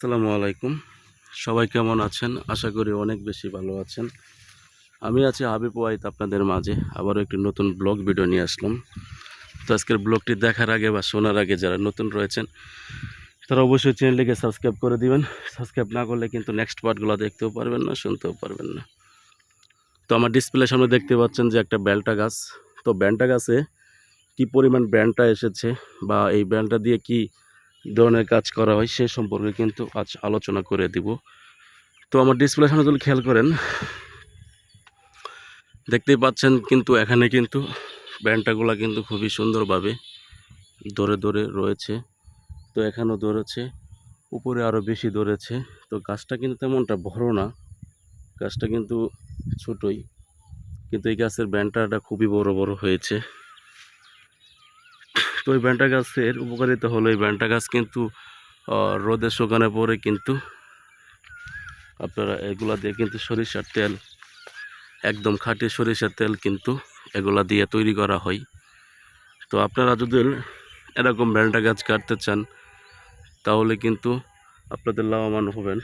আসসালামু আলাইকুম। সবাই কেমন আছেন? আশা করি অনেক বেশি ভালো আছেন। আমি আছি হাবিব ওয়াইদ আপনাদের মাঝে। আবারও একটি নতুন ব্লগ ভিডিও নিয়ে আসলাম। তো আজকের ব্লগটি দেখার আগে বা শোনার আগে যারা নতুন রয়েছেন, তারা অবশ্যই চ্যানেলটিকে সাবস্ক্রাইব করে দিবেন। সাবস্ক্রাইব না করলে কিন্তু নেক্সট পার্টগুলো দেখতেও পারবেন না, শুনতেও পারবেন না। তো আমার ডিসপ্লের সামনে দেখতে পাচ্ছেন যে একটা ব্যালটা গাছ। তো ব্যান্ডটা গাছে কী পরিমাণ ব্যান্ডটা এসেছে বা এই ব্যান্ডটা দিয়ে কি ধরনের কাজ করা হয় সে সম্পর্কে কিন্তু আজ আলোচনা করে দিব। তো আমার ডিসপ্লে সামনে যদি খেয়াল করেন। দেখতেই পাচ্ছেন কিন্তু এখানে কিন্তু ব্যান্ডটাগুলো কিন্তু খুবই সুন্দরভাবে ধরে ধরে রয়েছে। তো এখানেও ধরেছে, উপরে আরও বেশি ধরেছে। তো গাছটা কিন্তু তেমনটা বড় না, গাছটা কিন্তু ছোটই। কিন্তু এই গাছের ব্যান্ডটা খুবই বড় বড় হয়েছে। তো এই ব্যান্টা গাছের উপকারিতা হলো এই ব্যান্টা গাছ কিন্তু আহ, রোদে শুকানো পরে কিন্তু আপনারা এগুলা দিয়ে কিন্তু সরিষার তেল একদম খাঁটি সরিষার তেল কিন্তু এগুলা দিয়ে তৈরি করা হয়। তো আপনারা যদি এরকম ব্যান্টা গাছ কাটতে চান তাহলে কিন্তু আপনাদের লাভবান হবেন।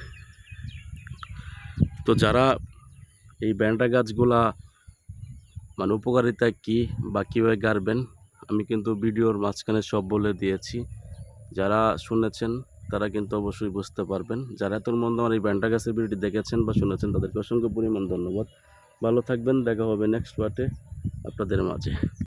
তো যারা এই ব্যান্টা গাছগুলা মানে উপকারিতা কী বা কীভাবে গাড়বেন আমি কিন্তু ভিডিওর মাঝখানে সব বলে দিয়েছি। যারা শুনেছেন, তারা কিন্তু অবশ্যই বুঝতে পারবেন। যারা এত মন্দ আমার এই ব্যান্ডা গাছের ভিডিওটি দেখেছেন বা শুনেছেন, তাদেরকে অসংখ্য পরিমাণ ধন্যবাদ। ভালো থাকবেন, দেখা হবে নেক্সট পার্টে আপনাদের মাঝে।